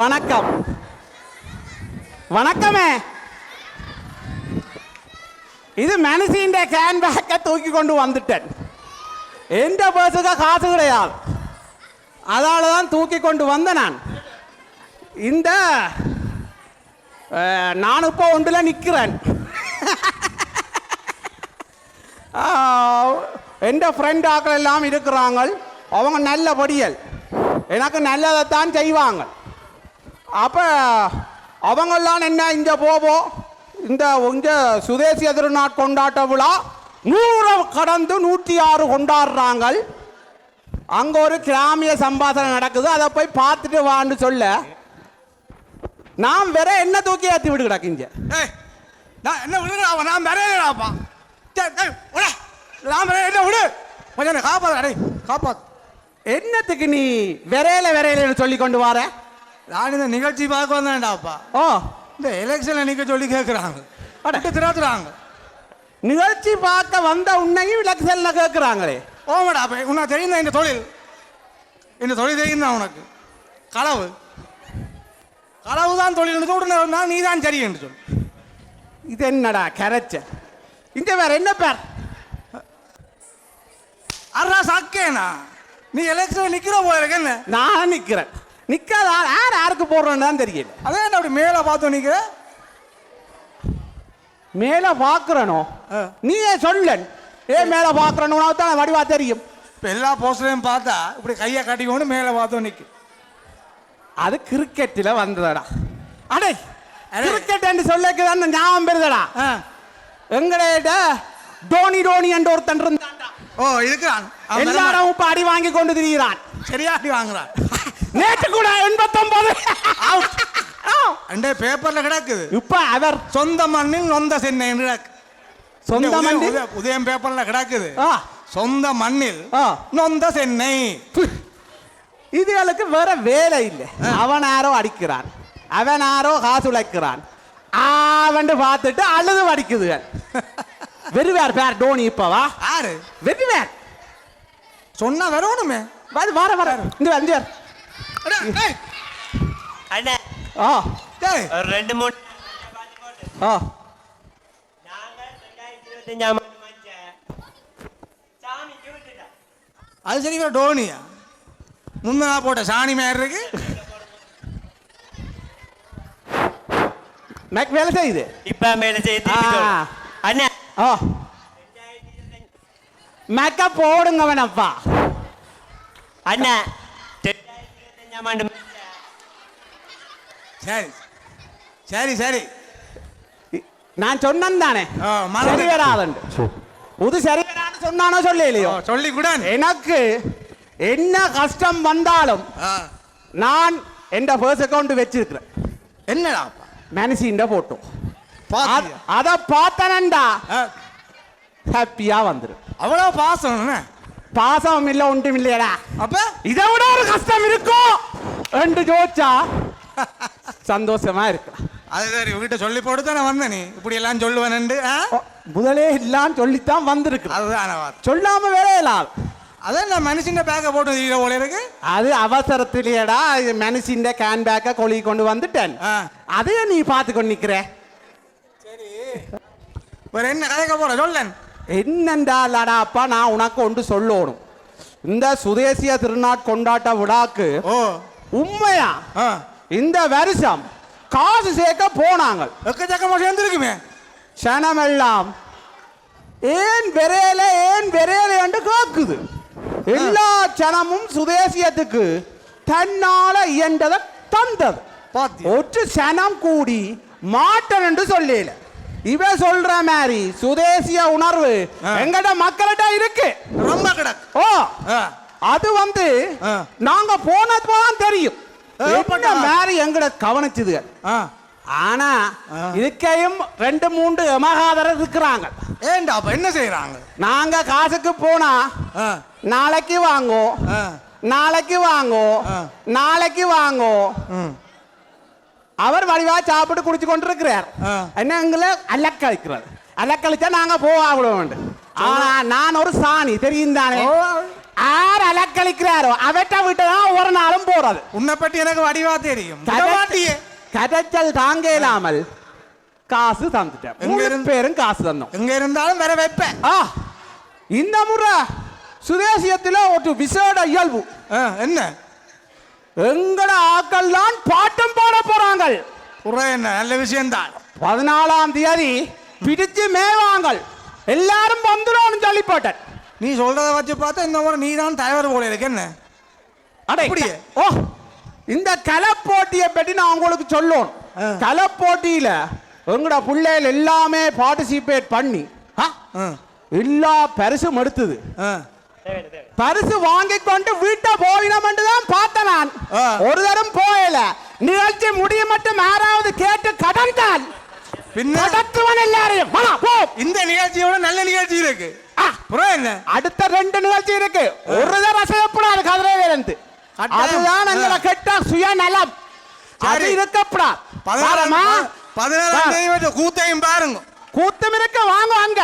வணக்கம். வணக்கமே. இது மனசிന്റെ கேன் பேக்கை தூக்கி கொண்டு வந்துட்டேன். எந்த பர்ஸுக்கு காசு கிடையாது. அதால தான் தூக்கி கொண்டு வந்த நான். இந்த நான் இப்போ ஒன்றுல நிற்கிறேன் எந்த ஃப்ரெண்ட் ஆக்கள் எல்லாம் இருக்கிறாங்க அவங்க நல்ல படியல் எனக்கு நல்லதைத்தான் செய்வாங்க அப்போ அவங்கெல்லாம் என்ன இங்கே போவோம் இந்த இந்த சுதேசிய திருநாட் கொண்டாட்ட விழா நூறு கடந்து நூற்றி ஆறு கொண்டாடுறாங்க அங்கே ஒரு கிராமிய சம்பாஷணை நடக்குது. அதை போய் பார்த்துட்டு வான்னு சொல்ல. நான் வேற என்ன தூக்கி ஏற்றி விடு கிடக்குங்க? ஏய் நான் என்ன விடுறா நான் டேய் விட. நான் வரைய என்ன விடு? கொஞ்சம் அடே காப்பாத்து. என்னத்துக்கு நீ விரையில விரையிலன்னு சொல்லி கொண்டு வர? நான் இந்த நிகழ்ச்சி பார்க்க வந்தேன்டாப்பா. ஓ. இந்த எலெக்ஷனில் நிற்க சொல்லி கேட்குறாங்க அட. அட திராத்துறாங்க நிகழ்ச்சி பார்க்க வந்த உன்னையும் விளக்குசல்ல கேட்குறாங்களே ஓமடா அப்போ உனக்கு தெரியும் இந்த தொழில்? இந்த தொழில் தெரியும் தான் உனக்கு? களவு. களவு தான் தொழில். உடனே நான் நீ தான் சரி என்று சொல்லு. இது என்னடா கரைச்ச? இந்த வேற என்ன பேர்? அறா சாக்கேனா? நீ எலெக்ஷனில் நிற்கிற போல என்ன? நான் நிக்கிறேன். நிக்காத ஆள் யார் யாருக்கு போடுறோன்னு தெரியல. அதே என்ன அப்படி மேலே பார்த்து நிற்கிற மேல பாக்குறனோ ஆ. நீயே சொல்லன். ஏ மேல பாக்குறனோ உனக்கு தான் வடிவா தெரியும். இப்போ எல்லா போஸ்டரையும் பார்த்தா இப்படி கையை கட்டிக்கொண்டு மேலே பார்த்து நிற்கும் அது கிரிக்கெட்டில் வந்ததடா. அடே. கிரிக்கெட் என்று சொல்லக்கு தான் ஞாபகம் பெறுதடா? எங்கட டோனி டோனி என்று ஒருத்தன் இருந்தான்டா. ஓ இருக்கிறான். எல்லாரும் இப்ப அடி வாங்கி கொண்டு திரிகிறான். சரியா அடி வாங்குறான். நேற்று கூட எண்பத்தொன்பது அண்டே பேப்பர்ல கிடக்குது. இப்ப அவர் சொந்த மண்ணில் நொந்த சென்னை என்று கிடக்கு. சொந்த உதயம், மண்ணில்? உதயம், உதயம் பேப்பர்ல கிடக்குது. ஆ, சொந்த மண்ணில் ஆ. நொந்த சென்னை. இதுகளுக்கு வேற வேலை இல்லை. அவன் யாரோ அடிக்கிறான். அவன் யாரோ காசு உழைக்கிறான். அவன் பார்த்துட்டு அழுது வடிக்குதுகள். வெறுவார் பேர் டோனி இப்பவா? யாரு? வெறுவார். சொன்னா வரணுமே. வர வர. வர இந்த வந்து அண்ணா. ஆ. ரெண்டு மூணு. ஆ. அது சரி டோனியா முந்தனா போட்ட சாணி மேர் இருக்கு. எனக்கு வேலை செய்யுது. இப்ப மேல செய்ய திருப்பி ஆ. சொல்லு. அண்ணா. ஆ. மெக்க போடுங்க வேணப்பா. அண்ணா. சரி சரி சரி நான் சொன்னேன் தானே சரி வராதுண்டு புது சரி சொன்னானோ சொல்லலையோ சொல்லி கூட எனக்கு என்ன கஷ்டம் வந்தாலும் நான் எந்த ஃபர்ஸ்ட் அக்கௌண்ட் வச்சிருக்கிறேன் என்னடா மனசின்ற போட்டோ? அதை பார்த்தனண்டா ஹாப்பியா வந்துடும் அவ்வளவு பாசம்? பாசம் இல்ல ஒன்றும் இல்லையடா அப்ப இதை விட ஒரு கஷ்டம் இருக்கும் ரெண்டு ஜோச்சா? சந்தோஷமா இருக்கலாம் அது சரி உங்ககிட்ட சொல்லி போட்டு தானே வந்த நீ இப்படி எல்லாம்? ஓ, முதலே எல்லாம் சொல்லித்தான் வந்திருக்கிறேன் அதுதான். சொல்லாம இல்லாது அதான் நான் மனுஷன் பேக்கை போட்டு தீர போல இருக்கு? அது அவசரத்திலேடா மனுஷின் கேன் பேக்கை கொழி கொண்டு வந்துட்டேன். அதையே நீ பார்த்து கொண்டு நிக்கிற வேற என்ன கதைக்க போற? சொல்லேன். என்னண்டா லடா அப்பா நான் உனக்கு ஒன்று சொல்லணும். இந்த சுதேசிய திருநாட் கொண்டாட்ட விழாக்கு ஓ. உண்மையா? இந்த வருஷம் காசு சேர்க்க போனாங்க. எக்கச்சக்கமா சேர்ந்துருக்குமே. க்ஷணமெல்லாம் ஏன் வெறையல ஏன் வெறையல என்று கேக்குது எல்லா சனமும் சுதேசியத்துக்கு தன்னால இயன்றதை தந்தது. ஒரு சனம் கூடி மாட்டன் என்று சொல்லல. இவ சொல்ற மாதிரி சுதேசிய உணர்வு. எங்கட மக்கள்கிட்ட இருக்கு. ரொம்ப கிடக்கு. ஓ. அது வந்து. நாங்க போனது தான் தெரியும். மாதிரி எங்கட கவனிச்சது? ஆனா. இதுக்கையும் ரெண்டு மூன்று எமகாதரர் இருக்கிறாங்க. ஏண்டா அப்ப என்ன செய்யறாங்க நாங்க காசுக்கு போனா நாளைக்கு வாங்கோ நாளைக்கு வாங்கோ. நாளைக்கு வாங்கோ அவர் வடிவா சாப்பிட்டு குடிச்சு கொண்டு இருக்கிறார். என்ன எங்களை அலக்கழிக்கிறார் அலக்கழிச்சா நாங்க போக வேண்டும். ஆனா நான் ஒரு சாணி தெரியும் தானே? யார் அலக்களிக்கிறாரோ அவற்றை விட்டு தான் ஒரு நாளும் போறது உன்னை பற்றி எனக்கு வடிவா தெரியும் கதைச்சல் தாங்க இல்லாமல் காசு தந்துட்டேன் எங்க மூணு இருந்து? பேரும் காசு தந்தோம் எங்க இருந்தாலும் வேற வைப்பேன் ஆ இந்த முறை சுதேசியத்தில் ஒரு விசேட இயல்பு என்ன எங்கட ஆக்கள் தான் பாட்டம் பாட போறாங்க புற என்ன நல்ல விஷயம்தான் பதினாலாம் தேதி பிடிச்சு மேவாங்கள் எல்லாரும் வந்துடும் சொல்லி போட்டேன் நீ சொல்றத வச்சு பார்த்தா இந்த முறை நீ தான் தலைவர் போல இருக்கு என்ன? அடே அப்படியே? ஓ. இந்த கலை போட்டியை பற்றி நான் உங்களுக்கு சொல்லணும். கலை போட்டியில எங்கட பிள்ளைகள் எல்லாமே பார்ட்டிசிபேட் பண்ணி எல்லா பரிசும் எடுத்தது. பரிசு வாங்கி கொண்டு வீட்டை போயினோம் தான் பார்த்தேன் நான். ஒரு தரம் போயல. நிகழ்ச்சி முடிய மட்டும் யாராவது கேட்டு கடந்தால் பின்ன? கடத்துவன் எல்லாரையும். இந்த நிகழ்ச்சியோட நல்ல நிகழ்ச்சி இருக்கு. என்ன அடுத்த ரெண்டு நிகழ்ச்சி இருக்கு ஒரு தரம் செய்யப்படாது கட்டாயம். அதுதான் எங்களை. கெட்ட சுயநலம் அது சரி. இருக்கப்படாது பதினாறாம் ஆ. தேதி கூத்தையும் பாருங்க கூத்தம் இருக்க வாங்க அங்க